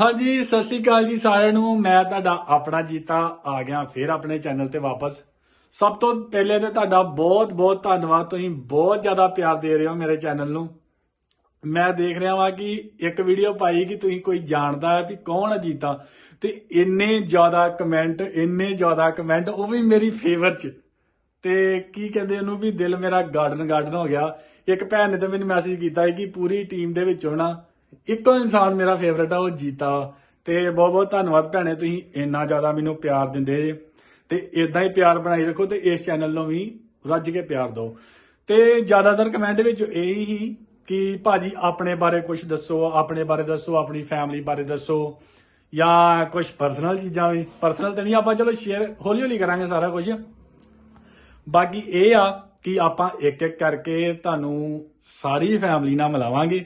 ਹਾਂਜੀ, ਸਤਿ ਸ਼੍ਰੀ ਅਕਾਲ ਜੀ ਸਾਰਿਆਂ ਨੂੰ। ਮੈਂ ਤੁਹਾਡਾ ਆਪਣਾ ਜੀਤਾ ਆ ਗਿਆ ਫਿਰ ਆਪਣੇ ਚੈਨਲ ਤੇ ਵਾਪਸ। ਸਭ ਤੋਂ ਪਹਿਲੇ ਤੇ ਤੁਹਾਡਾ ਬਹੁਤ ਬਹੁਤ ਧੰਨਵਾਦ। ਤੁਸੀਂ ਬਹੁਤ ਜ਼ਿਆਦਾ ਪਿਆਰ ਦੇ ਰਹੇ ਹੋ ਮੇਰੇ ਚੈਨਲ ਨੂੰ। ਮੈਂ ਦੇਖ ਰਿਹਾ ਵਾਂ ਕਿ ਇੱਕ ਵੀਡੀਓ ਪਾਈ ਕਿ ਤੁਸੀਂ ਕੋਈ ਜਾਣਦਾ ਹੈ ਵੀ ਕੌਣ ਹੈ ਜੀਤਾ ਤੇ ਇੰਨੇ ਜ਼ਿਆਦਾ ਕਮੈਂਟ ਇੰਨੇ ਜ਼ਿਆਦਾ ਕਮੈਂਟ ਉਹ ਵੀ ਮੇਰੀ ਫੇਵਰ ਚ। ਤੇ ਕੀ ਕਹਿੰਦੇ ਉਹਨੂੰ ਵੀ ਦਿਲ ਮੇਰਾ ਗਾਰਡਨ ਗਾਰਡਨ ਹੋ ਗਿਆ। ਇੱਕ ਭੈਣ ਨੇ ਤਾਂ ਮੈਨੂੰ ਮੈਸੇਜ ਕੀਤਾ ਕਿ ਪੂਰੀ ਟੀਮ ਦੇ ਵਿੱਚੋਂ ਨਾ ਇੱਕੋ ਇਨਸਾਨ ਮੇਰਾ ਫੇਵਰਟ ਆ, ਉਹ ਜੀਤਾ। ਵਾ। ਤੇ ਬਹੁਤ ਬਹੁਤ ਧੰਨਵਾਦ ਭੈਣੇ, ਤੁਸੀਂ ਇੰਨਾ ਜ਼ਿਆਦਾ ਮੈਨੂੰ ਪਿਆਰ ਦਿੰਦੇ ਜੇ। ਤੇ ਇਦਾਂ ਹੀ ਪਿਆਰ ਬਣਾਈ ਰੱਖੋ ਤੇ ਇਸ ਚੈਨਲ ਨੂੰ ਵੀ ਰੱਜ ਕੇ ਪਿਆਰ ਦਿਓ। ਤੇ ਜ਼ਿਆਦਾਤਰ ਕਮੈਂਟ ਵਿੱਚ ਇਹ ਹੀ ਕਿ ਭਾਜੀ ਆਪਣੇ ਬਾਰੇ ਕੁਝ ਦੱਸੋ, ਆਪਣੇ ਬਾਰੇ ਦੱਸੋ, ਆਪਣੀ ਫੈਮਿਲੀ ਬਾਰੇ ਦੱਸੋ, ਜਾਂ ਕੁਝ ਪਰਸਨਲ ਚੀਜ਼ਾਂ ਵੀ। ਪਰਸਨਲ ਤੇ ਨਹੀਂ, ਆਪਾਂ ਚਲੋ ਸ਼ੇਅਰ ਹੌਲੀ ਹੌਲੀ ਕਰਾਂਗੇ ਸਾਰਾ ਕੁਝ ਬਾਕੀ ਇਹ ਆ ਕਿ ਆਪਾਂ ਇੱਕ ਇੱਕ ਕਰਕੇ ਤੁਹਾਨੂੰ ਸਾਰੀ ਫੈਮਿਲੀ ਨਾਲ ਮਿਲਾਵਾਂਗੇ।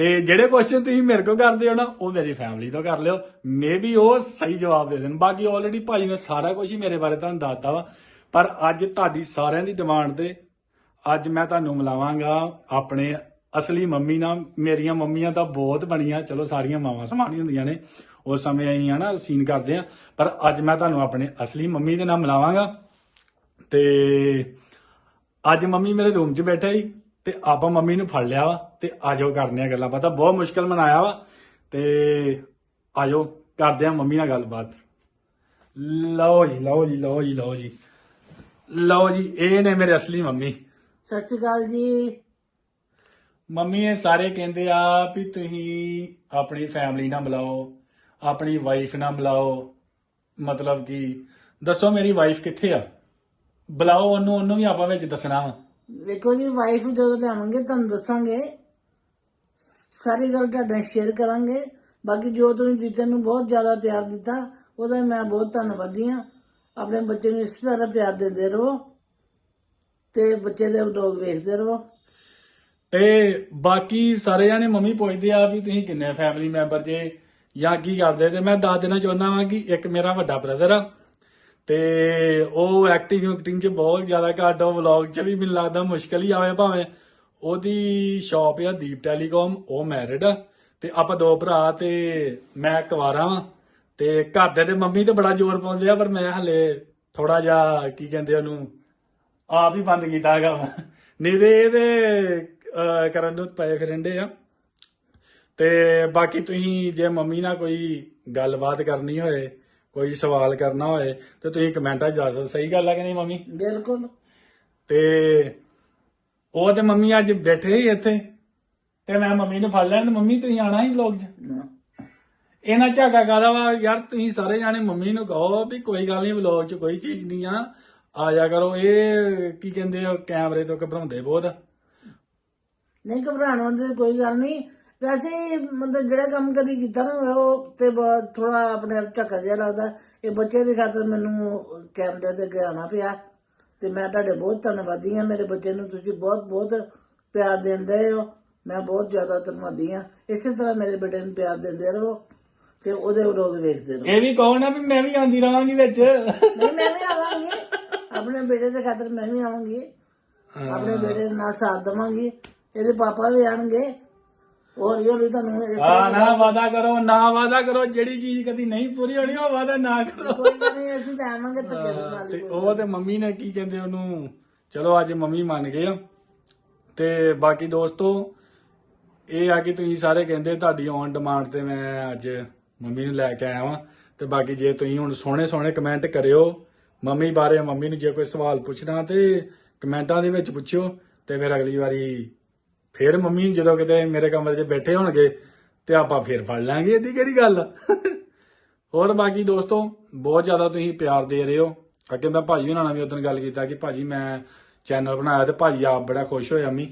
ਤੇ ਜਿਹੜੇ ਕੁਐਸਚਨ ਤੁਸੀਂ ਮੇਰੇ ਕੋਲ ਕਰਦੇ ਹੋ ਨਾ, ਉਹ ਮੇਰੀ ਫੈਮਿਲੀ ਤੋਂ ਕਰ ਲਿਓ। ਮੇਬੀ ਉਹ ਸਹੀ ਜਵਾਬ ਦੇ ਦੇਣ। ਬਾਕੀ ਆਲਰੇਡੀ ਭਾਜੀ ਨੇ ਸਾਰਾ ਕੁਝ ਹੀ ਮੇਰੇ ਬਾਰੇ ਤੁਹਾਨੂੰ ਦੱਸਤਾ ਵਾ। ਪਰ ਅੱਜ ਤੁਹਾਡੀ ਸਾਰਿਆਂ ਦੀ ਡਿਮਾਂਡ ਤੇ ਅੱਜ ਮੈਂ ਤੁਹਾਨੂੰ ਮਿਲਾਵਾਂਗਾ ਆਪਣੇ ਅਸਲੀ ਮੰਮੀ ਨਾਲ। ਮੇਰੀਆਂ ਮੰਮੀਆਂ ਤਾਂ ਬਹੁਤ ਬਣੀਆਂ। ਚਲੋ, ਸਾਰੀਆਂ ਮਾਵਾਂ ਸਮਾਨ ਹੀ ਹੁੰਦੀਆਂ ਨੇ। ਉਸ ਸਮੇਂ ਅਸੀਂ ਹਨਾ ਸੀਨ ਕਰਦੇ ਆ ਪਰ ਅੱਜ ਮੈਂ ਤੁਹਾਨੂੰ ਆਪਣੇ ਅਸਲੀ ਮੰਮੀ ਦੇ ਨਾਲ ਮਿਲਾਵਾਂਗਾ। ਤੇ ਅੱਜ ਮੰਮੀ ਮੇਰੇ ਰੂਮ 'ਚ ਬੈਠੇ ਹੀ ਤੇ ਆਪਾਂ ਮੰਮੀ ਨੂੰ ਫੜ ਲਿਆ ਵਾ ਤੇ ਆਜੋ ਕਰਨੇ ਆ ਗੱਲਾਂ ਪਤਾ ਬਹੁਤ ਮੁਸ਼ਕਲ ਮਨਾਇਆ ਵਾ ਤੇ ਆਜੋ ਕਰਦੇ ਆ ਮੰਮੀ ਨਾਲ ਗੱਲਬਾਤ। ਲਓ ਜੀ ਲਓ ਜੀ ਲਓ ਜੀ ਲਓ ਜੀ। ਲਓ ਜੀ ਇਹ ਨੇ ਮੇਰੇ ਅਸਲੀ ਮੰਮੀ। ਸਤਿ ਸ਼੍ਰੀ ਅਕਾਲ ਜੀ। ਮੰਮੀ ਇਹ ਸਾਰੇ ਕਹਿੰਦੇ ਆ ਵੀ ਤੁਸੀਂ ਆਪਣੀ ਫੈਮਿਲੀ ਨਾਲ ਮਿਲਾਓ ਆਪਣੀ ਵਾਈਫ ਨਾਲ ਮਿਲਾਓ। ਮਤਲਬ ਕਿ ਦੱਸੋ ਮੇਰੀ ਵਾਈਫ ਕਿੱਥੇ ਆ? ਬੁਲਾਓ ਉਹਨੂੰ ਉਹਨੂੰ ਵੀ ਆਪਾਂ ਵਿੱਚ ਦੱਸਣਾ ਵਾ। ਵੇਖੋ ਜੀ ਵਾਈਫ ਜਦੋਂ ਲਿਆਵਾਂਗੇ, ਤੁਹਾਨੂੰ ਦੱਸਾਂਗੇ। ਸਾਰੀ ਗੱਲ ਤੁਹਾਡੇ ਸ਼ੇਅਰ ਕਰਾਂਗੇ। ਬਾਕੀ ਜੋ ਤੁਸੀਂ ਜੀਤੇ ਨੂੰ ਬਹੁਤ ਜ਼ਿਆਦਾ ਪਿਆਰ ਦਿੱਤਾ, ਉਹਦਾ ਮੈਂ ਬਹੁਤ ਧੰਨਵਾਦੀ ਹਾਂ। ਆਪਣੇ ਬੱਚੇ ਨੂੰ ਇਸ ਤਰ੍ਹਾਂ ਪਿਆਰ ਦਿੰਦੇ ਰਹੋ ਤੇ ਬੱਚੇ ਦੇ ਵਲੋਗ ਵੇਖਦੇ ਰਹੋ। ਤੇ ਬਾਕੀ ਸਾਰੇ ਜਾਣੇ ਮੰਮੀ ਪੁੱਛਦੇ ਆ ਵੀ ਤੁਸੀਂ ਕਿੰਨੇ ਫੈਮਿਲੀ ਮੈਂਬਰ ਜੇ ਜਾਂ ਕੀ ਕਰਦੇ? ਤੇ ਮੈਂ ਦੱਸ ਦੇਣਾ ਚਾਹੁੰਦਾ ਵਾਂ ਕਿ ਇੱਕ ਮੇਰਾ ਵੱਡਾ ਬ੍ਰਦਰ ਆ। ਤੇ ਉਹ ਐਕਟਿੰਗ ਐਕਟਿੰਗ ਚ ਬਹੁਤ ਜ਼ਿਆਦਾ ਘੱਟ, ਉਹ ਵਲੌਗ ਚ ਵੀ ਮੈਨੂੰ ਲੱਗਦਾ ਮੁਸ਼ਕਲ ਹੀ ਆਵੇ ਭਾਵੇਂ। ਉਹਦੀ ਸ਼ਾਪ ਆ ਦੀਪ ਟੈਲੀਕਾਮ ਉਹ ਮੈਰਿਡ ਆ। ਤੇ ਆਪਾਂ ਦੋ ਭਰਾ ਤੇ ਮੈਂ ਕੁਵਾਰਾ ਵਾਂ। ਤੇ ਘਰ ਦੇ ਤੇ ਮੰਮੀ ਤੇ ਬੜਾ ਜ਼ੋਰ ਪਾਉਂਦੇ ਆ, ਪਰ ਮੈਂ ਹਲੇ ਥੋੜਾ ਜਿਹਾ ਕੀ ਕਹਿੰਦੇ ਉਹਨੂੰ, ਆਪ ਹੀ ਬੰਦ ਕੀਤਾ ਹੈਗਾ ਵਾ। ਨਹੀਂ ਤੇ ਇਹਦੇ ਕਰਨ ਨੂੰ ਪਏ ਫਿਰੰਦੇ ਆ। ਤੇ ਬਾਕੀ ਤੁਸੀਂ ਜੇ ਮੰਮੀ ਨਾਲ ਕੋਈ ਗੱਲਬਾਤ ਕਰਨੀ ਹੋਏ ਕੋਈ ਸਵਾਲ ਕਰਨਾ ਹੋਏ ਤੇ ਤੁਸੀਂ ਕਮੈਂਟਾਂ 'ਚ ਦੱਸ ਦਿਓ ਸਹੀ ਗੱਲ ਹੈ ਕਿ ਨਹੀਂ ਮੰਮੀ? ਬਿਲਕੁਲ। ਤੇ ਉਹ ਤੇ ਮੰਮੀ ਅੱਜ ਬੈਠੇ ਹੀ ਇੱਥੇ। ਤੇ ਮੈਂ ਮੰਮੀ ਨੂੰ ਫੜ ਤੇ ਮੰਮੀ ਤੁਸੀਂ ਆਣਾ ਹੀ ਵਲੌਗ 'ਚ। ਇਹਨਾਂ ਝਾਕਾ ਕਾਦਾ ਵਾ? ਯਾਰ ਤੁਸੀਂ ਸਾਰੇ ਜਾਣੇ ਮੰਮੀ ਨੂੰ ਕਹੋ ਵੀ ਕੋਈ ਗੱਲ ਨਹੀਂ ਵਲੌਗ 'ਚ ਕੋਈ ਚੀਜ਼ ਨਹੀਂ ਆ। ਆ ਜਾ ਕਰੋ। ਇਹ ਕੀ ਕਹਿੰਦੇ ਆ ਕੈਮਰੇ ਤੋਂ ਘਬਰਾਉਂਦੇ ਬਹੁਤ। ਆ। ਨਹੀਂ ਘਬਰਾਉਣ ਤਾਂ ਕੋਈ ਗੱਲ ਨਹੀਂ। ਵੈਸੇ ਮਤਲਬ ਜਿਹੜਾ ਕੰਮ ਕਦੀ ਕੀਤਾ ਨਾ ਉਹ ਤੇ ਥੋੜਾ ਆਪਣੇ ਆਪ ਝੱਕਾ ਜਿਹਾ ਲੱਗਦਾ। ਇਹ ਬੱਚੇ ਦੀ ਖਾਤਰ ਮੈਨੂੰ ਕੈਮਰੇ ਤੇ ਅੱਗੇ ਆਉਣਾ ਪਿਆ ਤੇ ਮੈਂ ਤੁਹਾਡੇ ਬਹੁਤ ਧੰਨਵਾਦੀ ਹਾਂ। ਮੇਰੇ ਬੱਚੇ ਨੂੰ ਤੁਸੀਂ ਬਹੁਤ ਬਹੁਤ ਪਿਆਰ ਦਿੰਦੇ ਹੋ ਮੈਂ ਬਹੁਤ ਜ਼ਿਆਦਾ ਧੰਨਵਾਦੀ ਹਾਂ। ਇਸੇ ਤਰ੍ਹਾਂ ਮੇਰੇ ਬੇਟੇ ਨੂੰ ਪਿਆਰ ਦਿੰਦੇ ਰਹੋ ਤੇ ਉਹਦੇ ਵਿਰੋਧ ਵੇਖਦੇ ਰਹੋ। ਇਹ ਵੀ ਕਹੋ ਨਾ ਵੀ ਮੈਂ ਵੀ ਆਂਦੀ ਰਹਾਂਗੀ ਵਿੱਚ? ਨਹੀਂ ਮੈਂ ਵੀ ਆਵਾਂਗੀ। ਆਪਣੇ ਬੇਟੇ ਦੇ ਖਾਤਰ ਮੈਂ ਵੀ ਆਵਾਂਗੀ। ਆਪਣੇ ਬੇਟੇ ਨਾਲ ਸਾਥ ਦੇਵਾਂਗੀ। ਇਹਦੇ ਪਾਪਾ ਵੀ ਆਣਗੇ। ਹੋਰ ਇਹ ਵੀ ਤੁਹਾਨੂੰ ਇਸ ਆ ਨਾ ਵਾਦਾ ਕਰੋ ਨਾ ਵਾਦਾ ਕਰੋ ਜਿਹੜੀ ਚੀਜ਼ ਕਦੀ ਨਹੀਂ ਪੂਰੀ ਹੋਣੀ ਉਹ ਵਾਦਾ ਨਾ ਕਰੋ। ਕੋਈ ਗੱਲ ਨਹੀਂ ਅਸੀਂ ਤਾਂ ਆਵਾਂਗੇ ਧੱਕੇ ਦੇ ਨਾਲ ਤੇ ਉਹ ਤੇ ਮੰਮੀ ਨੇ ਕੀ ਕਹਿੰਦੇ ਉਹਨੂੰ ਚਲੋ ਅੱਜ ਮੰਮੀ ਮੰਨ ਗਏ ਆ। ਤੇ ਬਾਕੀ ਦੋਸਤੋ ਇਹ ਆ ਕਿ ਤੁਸੀਂ ਸਾਰੇ ਕਹਿੰਦੇ ਤੁਹਾਡੀ ਔਨ ਡਿਮਾਂਡ ਤੇ ਮੈਂ ਅੱਜ ਮੰਮੀ ਨੂੰ ਲੈ ਕੇ ਆਇਆ ਵਾਂ। ਤੇ ਬਾਕੀ ਜੇ ਤੁਸੀਂ ਹੁਣ ਸੋਹਣੇ ਸੋਹਣੇ ਕਮੈਂਟ ਕਰਿਓ ਮੰਮੀ ਬਾਰੇ ਮੰਮੀ ਨੂੰ ਜੇ ਕੋਈ ਸਵਾਲ ਪੁੱਛਣਾ ਤੇ ਕਮੈਂਟਾਂ ਦੇ ਵਿੱਚ ਪੁੱਛਿਓ ਤੇ ਫਿਰ ਅਗਲੀ ਵਾਰੀ ਫਿਰ ਮੰਮੀ ਜਦੋਂ ਕਿਤੇ ਮੇਰੇ ਕਮਰੇ 'ਚ ਬੈਠੇ ਹੋਣਗੇ ਤੇ ਆਪਾਂ ਫਿਰ ਫੜ ਲਾਂਗੇ ਇਹਦੀ ਕਿਹੜੀ ਗੱਲ? ਹੋਰ ਬਾਕੀ ਦੋਸਤੋ ਬਹੁਤ ਜ਼ਿਆਦਾ ਤੁਸੀਂ ਪਿਆਰ ਦੇ ਰਹੇ ਹੋ। ਅੱਗੇ ਮੈਂ ਭਾਜੀ ਹੁਣਾਂ ਨਾਲ ਵੀ ਉਦੋਂ ਗੱਲ ਕੀਤਾ ਕਿ ਭਾਜੀ ਮੈਂ ਚੈਨਲ ਬਣਾਇਆ ਤੇ ਭਾਜੀ ਆਪ ਬੜਾ ਖੁਸ਼ ਹੋਇਆ ਮੀ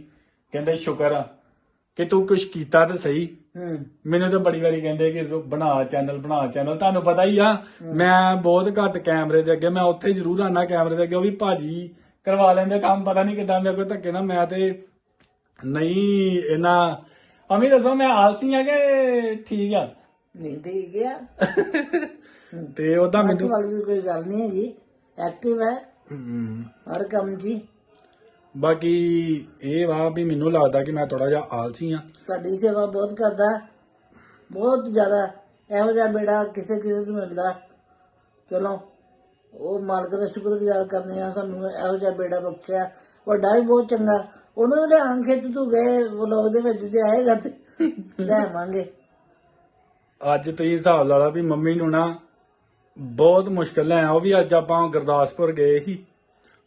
ਕਹਿੰਦੇ ਸ਼ੁਕਰ ਆ ਕਿ ਤੂੰ ਕੁਝ ਕੀਤਾ ਤੇ ਸਹੀ। ਮੈਨੂੰ ਤਾਂ ਬੜੀ ਵਾਰੀ ਕਹਿੰਦੇ ਕਿ ਬਣਾ ਚੈਨਲ ਬਣਾ ਚੈਨਲ ਤੁਹਾਨੂੰ ਪਤਾ ਹੀ ਆ ਮੈਂ ਬਹੁਤ ਘੱਟ ਕੈਮਰੇ ਦੇ ਅੱਗੇ ਮੈਂ ਉੱਥੇ ਜ਼ਰੂਰ ਆਣਾ ਕੈਮਰੇ ਦੇ ਅੱਗੇ ਉਹ ਵੀ ਭਾਜੀ ਕਰਵਾ ਲੈਂਦੇ ਕੰਮ ਪਤਾ ਨਹੀਂ ਕਿਦਾਂ ਮੇਰੇ ਕੋਲ ਧੱਕੇ ਨਾ ਮੈਂ ਤੇ ਨਹੀਂ ਇਹਨਾਂ ਅਮੀ ਦੱਸੋ ਮੈਂ ਆਲਸੀ ਆ ਕਿ ਠੀਕ ਆ? ਨਹੀਂ ਠੀਕ ਆ। ਤੇ ਉਹਦਾ ਅੱਜ ਮੈਨੂੰ ਵਾਲੀ ਕੋਈ ਗੱਲ ਨਹੀਂ ਹੈਗੀ। ਐਕਟਿਵ ਹੈ। ਹਮ, ਹਰ ਕੰਮ ਜੀ। ਬਾਕੀ ਇਹ ਵਾ ਵੀ ਮੈਨੂੰ ਲੱਗਦਾ ਕਿ ਮੈਂ ਥੋੜਾ ਜਿਹਾ ਆਲਸੀ ਆ। ਸਾਡੀ ਸੇਵਾ ਬਹੁਤ ਕਰਦਾ। ਬਹੁਤ ਜ਼ਿਆਦਾ ਇਹੋ ਜਿਹਾ ਬੇੜਾ ਕਿਸੇ ਕਿਸੇ ਨੂੰ ਮਿਲਦਾ। ਚਲੋ ਉਹ ਮਾਲਕ ਦਾ ਸ਼ੁਕਰਗੁਜ਼ਾਰ ਕਰਨੇ ਆ ਸਾਨੂੰ ਇਹੋ ਜਿਹਾ ਬੇੜਾ ਬਖਸ਼ਿਆ। ਵੱਡਾ ਵੀ ਬਹੁਤ ਚੰਗਾ। ਉਹਨੂੰ ਵੀ ਲਿਆਉਣ ਖਿੱਚ ਤੂੰ ਗਏ, ਵਲੋਗ ਦੇ ਵਿੱਚ ਜੇ ਆਏਗਾ ਤੇ ਲੈਵਾਂਗੇ ਅੱਜ ਤੁਸੀਂ ਹਿਸਾਬ ਲਾ ਲਾ ਵੀ ਮੰਮੀ ਨੂੰ ਨਾ ਬਹੁਤ ਮੁਸ਼ਕਲ ਹੈ ਉਹ ਵੀ ਅੱਜ ਆਪਾਂ ਗੁਰਦਾਸਪੁਰ ਗਏ ਸੀ।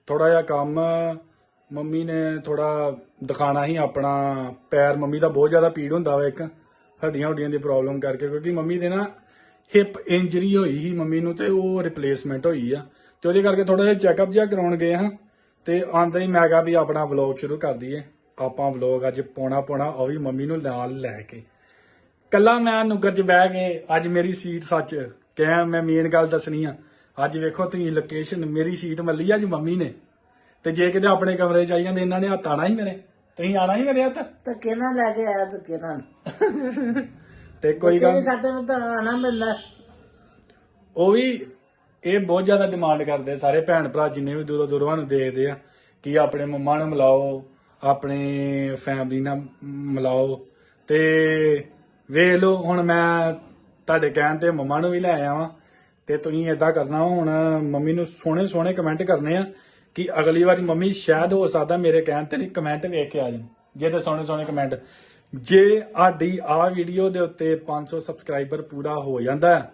ਥੋੜਾ ਜਿਹਾ ਕੰਮ, ਮੰਮੀ ਨੇ ਥੋੜਾ ਦਿਖਾਣਾ ਸੀ ਆਪਣਾ ਪੈਰ। ਮੰਮੀ ਦਾ ਬਹੁਤ ਜ਼ਿਆਦਾ ਪੀੜ ਹੁੰਦਾ ਵਾ ਇੱਕ, ਹੱਡੀਆਂ ਹੁੱਡੀਆਂ ਦੀ ਪ੍ਰੋਬਲਮ ਕਰਕੇ। ਕਿਉਂਕਿ ਮੰਮੀ ਦੇ ਨਾ ਹਿਪ ਇੰਜਰੀ ਹੋਈ ਸੀ ਮੰਮੀ ਨੂੰ ਤੇ ਉਹ ਰਿਪਲੇਸਮੈਂਟ ਹੋਈ ਆ। ਤੇ ਉਹਦੇ ਕਰਕੇ ਥੋੜਾ ਜਿਹਾ ਚੈੱਕਅਪ ਜਿਹਾ ਕਰਾਉਣ ਗਏ ਹਾਂ। ਤੇ ਆਂਦੇ ਹੀ ਮੈਂ ਕਿਹਾ ਵੀ ਆਪਣਾ ਵਲੌਗ ਸ਼ੁਰੂ ਕਰ ਦਈਏ। ਆਪਾਂ ਵਲੌਗ ਅੱਜ ਪਾਉਣਾ ਪਾਉਣਾ ਉਹ ਵੀ ਮੰਮੀ ਨੂੰ ਨਾਲ ਲੈ ਕੇ। ਕੱਲਾ ਮੈਂ ਨੁੱਕਰ 'ਚ ਬਹਿ ਕੇ ਅੱਜ ਮੇਰੀ ਸੀਟ ਸੱਚ ਕਹਿ ਮੈਂ ਮੇਨ ਗੱਲ ਦੱਸਣੀ ਆ ਅੱਜ ਵੇਖੋ ਤੁਸੀਂ ਲੋਕੇਸ਼ਨ ਮੇਰੀ ਸੀਟ ਮੱਲੀ ਅੱਜ ਮੰਮੀ ਨੇ। ਤੇ ਜੇ ਕਿਤੇ ਆਪਣੇ ਕਮਰੇ ਚ ਆਈ ਜਾਂਦੇ ਇਹਨਾਂ ਨੇ ਹੱਥ ਆਣਾ ਹੀ ਮੇਰੇ। ਤੁਸੀਂ ਆਣਾ ਹੀ ਮੇਰੇ ਹੱਥ? ਧੱਕੇ ਨਾਲ ਲੈ ਕੇ ਆਇਆ ਧੱਕੇ ਨਾਲ। ਤੇ ਕੋਈ ਗੱਲ ਖਾਤੇ ਵਿੱਚ ਤਾਂ ਆਣਾ ਮਿਲਦਾ ਉਹ ਵੀ ਇਹ ਬਹੁਤ ਜ਼ਿਆਦਾ ਡਿਮਾਂਡ ਕਰਦੇ ਸਾਰੇ ਭੈਣ ਭਰਾ ਜਿੰਨੇ ਵੀ ਦੂਰੋਂ ਦੂਰੋਂ ਨੂੰ ਦੇਖਦੇ ਆ ਕਿ ਆਪਣੇ ਮੰਮਾ ਨੂੰ ਮਿਲਾਓ, ਆਪਣੇ ਫੈਮਿਲੀ ਨਾਲ ਮਿਲਾਓ। ਤੇ ਵੇਖ ਲਓ, ਹੁਣ ਮੈਂ ਤੁਹਾਡੇ ਕਹਿਣ ਤੇ ਮੰਮਾ ਨੂੰ ਵੀ ਲੈ ਆਇਆ ਵਾਂ। ਤੇ ਤੁਸੀਂ ਏਦਾਂ ਕਰਨਾ, ਹੁਣ ਮੰਮੀ ਨੂੰ ਸੋਹਣੇ ਸੋਹਣੇ ਕਮੈਂਟ ਕਰਨੇ ਆ ਕਿ ਅਗਲੀ ਵਾਰੀ ਮੰਮੀ ਸ਼ਾਇਦ ਹੋ ਸਕਦਾ ਮੇਰੇ ਕਹਿਣ ਤੇ ਨਹੀਂ ਕਮੈਂਟ ਵੇਖ ਕੇ ਆ ਜਾਣ। ਜੇ ਤੇ ਸੋਹਣੇ ਸੋਹਣੇ ਕਮੈਂਟ ਜੇ ਆਡੀ ਆ ਵੀਡੀਓ ਦੇ ਉੱਤੇ 500 ਸਬਸਕ੍ਰਾਈਬਰ ਪੂਰਾ ਹੋ ਜਾਂਦਾ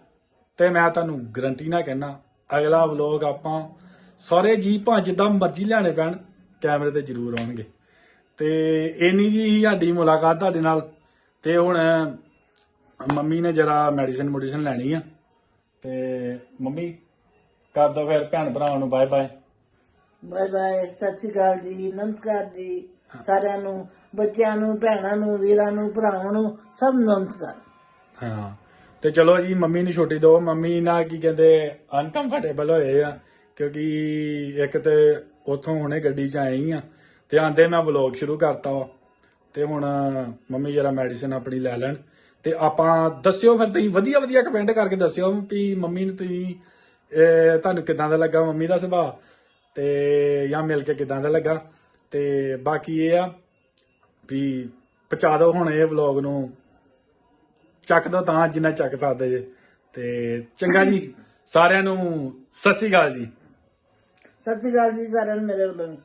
ਤੇ ਮੈਂ ਤੁਹਾਨੂੰ ਗਰੰਟੀ ਨਾਲ ਕਹਿਣਾ ਅਗਲਾ ਵਲੋਗ ਆਪਾਂ ਸਾਰੇ ਜੀ ਭਾਂ ਜਿੱਦਾਂ ਮਰਜ਼ੀ ਲੈਣੇ ਪੈਣ ਕੈਮਰੇ ਤੇ ਜ਼ਰੂਰ ਆਉਣਗੇ। ਤੇ ਇੰਨੀ ਜੀ ਸਾਡੀ ਮੁਲਾਕਾਤ ਤੁਹਾਡੇ ਨਾਲ ਤੇ ਹੁਣ ਮੰਮੀ ਨੇ ਜਰਾ ਮੈਡੀਸਿਨ ਮੈਡੀਸਿਨ ਲੈਣੀ ਆ। ਤੇ ਮੰਮੀ ਕਰ ਦੋ ਫਿਰ ਭੈਣ ਭਰਾਵਾਂ ਨੂੰ ਬਾਏ ਬਾਏ ਬਾਏ ਬਾਏ ਸਤਿ ਸ਼੍ਰੀ ਅਕਾਲ ਜੀ ਨਮਸਕਾਰ ਜੀ। ਸਾਰਿਆਂ ਨੂੰ ਬੱਚਿਆਂ ਨੂੰ ਭੈਣਾਂ ਨੂੰ ਵੀਰਾਂ ਨੂੰ ਭਰਾਵਾਂ ਨੂੰ ਸਭ ਨਮਸਕਾਰ। ਹਾਂ। ਤੇ ਚਲੋ ਜੀ ਮੰਮੀ ਨੂੰ ਛੁੱਟੀ ਦਿਓ। ਮੰਮੀ ਨਾ ਕੀ ਕਹਿੰਦੇ ਅਨਕੰਫਰਟੇਬਲ ਹੋਏ ਆ ਕਿਉਂਕਿ ਇੱਕ ਤੇ ਉਥੋਂ ਹੁਣੇ ਗੱਡੀ 'ਚ ਆਏ ਹੀ ਆ ਤੇ ਆਂਦੇ ਮੈਂ ਵਲੌਗ ਸ਼ੁਰੂ ਕਰਤਾ ਵਾ ਤੇ ਹੁਣ ਮੰਮੀ ਜਰਾ ਮੈਡੀਸਿਨ ਆਪਣੀ ਲੈ ਲੈਣ। ਤੇ ਆਪਾਂ ਦੱਸਿਓ ਫਿਰ ਤੁਸੀਂ ਵਧੀਆ ਵਧੀਆ ਕਮੈਂਟ ਕਰਕੇ ਦੱਸਿਓ ਵੀ ਮੰਮੀ ਨੂੰ ਤੁਸੀਂ ਇਹ, ਤੁਹਾਨੂੰ ਕਿਦਾਂ ਦਾ ਲੱਗਾ ਮੰਮੀ ਦਾ ਸੁਭਾਅ ਤੇ ਜਾਂ ਮਿਲ ਕੇ ਕਿਦਾਂ ਦਾ ਲੱਗਾ। ਤੇ ਬਾਕੀ ਇਹ ਆ ਵੀ ਪਹੁੰਚਾ ਦਿਓ ਹੁਣ ਇਹ ਵਲੌਗ ਨੂੰ। ਚੱਕ ਦੋ ਤਾਂ ਜਿੰਨਾ ਚੱਕ ਸਕਦੇ ਜੇ। ਤੇ ਚੰਗਾ ਜੀ, ਸਾਰਿਆਂ ਨੂੰ ਸਤਿ ਸ਼੍ਰੀ ਅਕਾਲ ਜੀ। ਸਤਿ ਸ਼੍ਰੀ ਅਕਾਲ ਜੀ ਸਾਰਿਆਂ ਨੂੰ ਮੇਰੇ ਵੱਲੋਂ ਵੀ।